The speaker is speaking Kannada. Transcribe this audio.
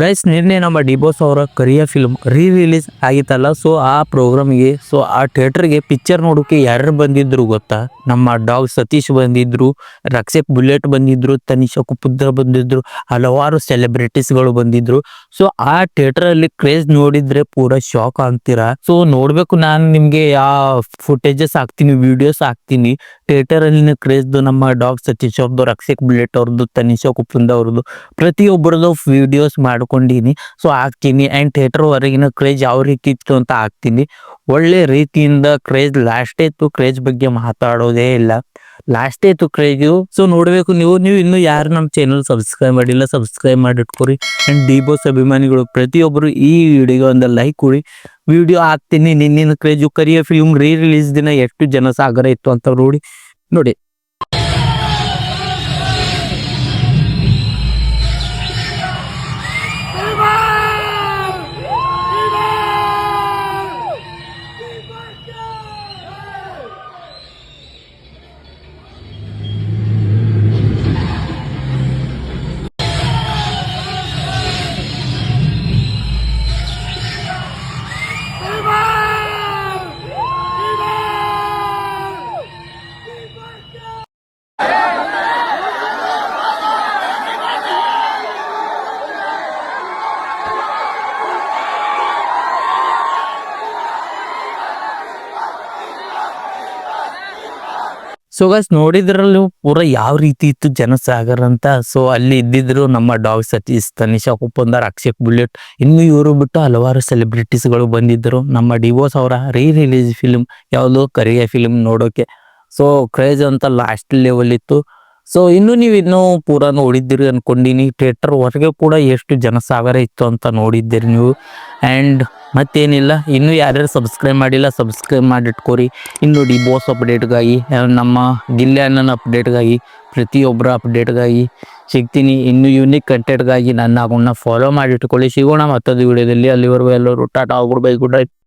ಗೈಸ್ ನಿನ್ನೆ ನಮ್ಮ ಡಿಬೋಸ್ ಅವರ ಕರಿಯ ಫಿಲ್ಮ್ ರೀ ರಿಲೀಸ್ ಆಗಿತ್ತಲ್ಲ ಸೊ ಆ ಪ್ರೋಗ್ರಾಮ್ಗೆ ಸೊ ಆ ಥಿಯೇಟರ್ಗೆ ಪಿಕ್ಚರ್ ನೋಡೋಕೆ ಯಾರು ಬಂದಿದ್ರು ಗೊತ್ತಾ? ನಮ್ಮ ಡಾಗ್ ಸತೀಶ್ ಬಂದಿದ್ರು, ರಕ್ಷಕ್ ಬುಲೆಟ್ ಬಂದಿದ್ರು, ತನಿಷಾ ಕುಪುದ್ರ ಬಂದಿದ್ರು, ಹಲವಾರು ಸೆಲೆಬ್ರಿಟೀಸ್ಗಳು ಬಂದಿದ್ರು. ಸೊ ಆ ಥಿಯೇಟರ್ ಅಲ್ಲಿ ಕ್ರೇಜ್ ನೋಡಿದ್ರೆ ಪೂರ ಶಾಕ್ ಆಗ್ತೀರಾ? ಸೊ ನೋಡ್ಬೇಕು, ನಾನು ನಿಮ್ಗೆ ಆ ಫುಟೇಜಸ್ ಹಾಕ್ತೀನಿ ವಿಡಿಯೋಸ್ ಹಾಕ್ತೀನಿ. ಥಿಯೇಟರ್ ಅಲ್ಲಿನ ಕ್ರೇಜ್ ನಮ್ಮ ಡಾಗ್ ಸತೀಶ್ ಅವ್ರದ್ದು ರಕ್ಷಕ್ ಬುಲೆಟ್ ಅವ್ರದ್ದು ತನಿಷಾ ಕುಪ್ಪಿಂದ ಅವ್ರದ್ದು ಪ್ರತಿಯೊಬ್ಬರದ್ದು ವಿಡಿಯೋಸ್ ಮಾಡ್ಕೊಂಡಿನಿ. ಸೊ ಹಾಕ್ತೀನಿ. ಆ್ಯಂಡ್ ಥಿಯೇಟರ್ ಹೊರಗಿನ ಕ್ರೇಜ್ ಯಾವ ರೀತಿ ಇತ್ತು ಅಂತ ಹಾಕ್ತೀನಿ. ಒಳ್ಳೆ ರೀತಿಯಿಂದ ಕ್ರೇಜ್ ಲಾಸ್ಟ್ ಇತ್ತು ಕ್ರೇಜ್ ಬಗ್ಗೆ ಮಾತಾಡೋದೇ ಇಲ್ಲ. ಲಾಸ್ಟ್ ಇತ್ತು ಕ್ರೇಜು ಸೊ ನೋಡಬೇಕು ನೀವು. ನೀವು ಇನ್ನೂ ಯಾರು ನಮ್ಮ ಚಾನಲ್ ಸಬ್ಸ್ಕ್ರೈಬ್ ಮಾಡಿಲ್ಲ ಸಬ್ಸ್ಕ್ರೈಬ್ ಮಾಡಿ ಇಟ್ಕೊರಿ ಆ್ಯಂಡ್ ಡಿ ಬಾಸ್ ಅಭಿಮಾನಿಗಳು ಪ್ರತಿಯೊಬ್ಬರು ಈ ವಿಡಿಯೋಗೆ ಒಂದು ಲೈಕ್ ಕೊಡಿ. ವಿಡಿಯೋ ಹಾಕ್ತೀನಿ. ನಿನ್ನಿನ craze Kariya film re release ದಿನ ಎಷ್ಟು ಜನ ಸಾಗರ ಇತ್ತು ಅಂತ ನೋಡಿ ನೋಡಿ. ಸೊ ಗಾಯ್ಸ್ ನೋಡಿದ್ರಲ್ಲೂ ಪೂರ ಯಾವ ರೀತಿ ಇತ್ತು ಜನಸಾಗರ ಅಂತ? ಸೊ ಅಲ್ಲಿ ಇದ್ದಿದ್ರು ನಮ್ಮ ಡಾಗ್ ಸತೀಶ್, ತನಿಷಾ, ಕುಪ್ಪಂದರ್, ಅಕ್ಷಯ್ ಬುಲೆಟ್. ಇನ್ನು ಇವರು ಬಿಟ್ಟು ಹಲವಾರು ಸೆಲೆಬ್ರಿಟೀಸ್ಗಳು ಬಂದಿದ್ದರು. ನಮ್ಮ ಡಿವೋರ್ಸ್ ಅವರ ರೀ ರಿಲೀಸ್ ಫಿಲ್ಮ್ ಯಾವುದು ಕರಿಯ ಫಿಲ್ಮ್ ನೋಡೋಕೆ. ಸೊ ಕ್ರೇಜ್ ಅಂತ ಲಾಸ್ಟ್ ಲೆವೆಲ್ ಇತ್ತು. ಸೊ ಇನ್ನು ನೀವು ಇನ್ನೂ ಪೂರ ನೋಡಿದ್ದೀರಿ ಅನ್ಕೊಂಡಿನಿ. ಥಿಯೇಟರ್ ಹೊರಗೆ ಕೂಡ ಎಷ್ಟು ಜನಸಾಗರ ಇತ್ತು ಅಂತ ನೋಡಿದ್ದೀರಿ ನೀವು. ಆ್ಯಂಡ್ ಮತ್ತೇನಿಲ್ಲ, ಇನ್ನೂ ಯಾರ್ಯಾರು ಸಬ್ಸ್ಕ್ರೈಬ್ ಮಾಡಿಲ್ಲ ಸಬ್ಸ್ಕ್ರೈಬ್ ಮಾಡಿಟ್ಕೋರಿ. ಇನ್ನು ನೋಡಿ ಬಾಸ್ ಅಪ್ಡೇಟ್ಗಾಗಿ ನಮ್ಮ ಗಿಲ್ಲೆ ಅಣ್ಣನ ಅಪ್ಡೇಟ್ಗಾಗಿ ಪ್ರತಿಯೊಬ್ಬರ ಅಪ್ಡೇಟ್ಗಾಗಿ ಸಿಗ್ತೀನಿ. ಇನ್ನು ಯೂನಿಕ್ ಕಂಟೆಂಟ್ಗಾಗಿ ನನ್ನ ಅಕೌಂಟ್ನ ಫಾಲೋ ಮಾಡಿಟ್ಕೊಳ್ಳಿ. ಸಿಗೋಣ ಮತ್ತೊಂದು ವಿಡಿಯೋದಲ್ಲಿ ಅಲ್ಲಿವರೆಗೂ ಎಲ್ಲರೂ ಟಾಟಾ ಆಗ್ಬಿಡ್ಬೇಕು ಗುಡ್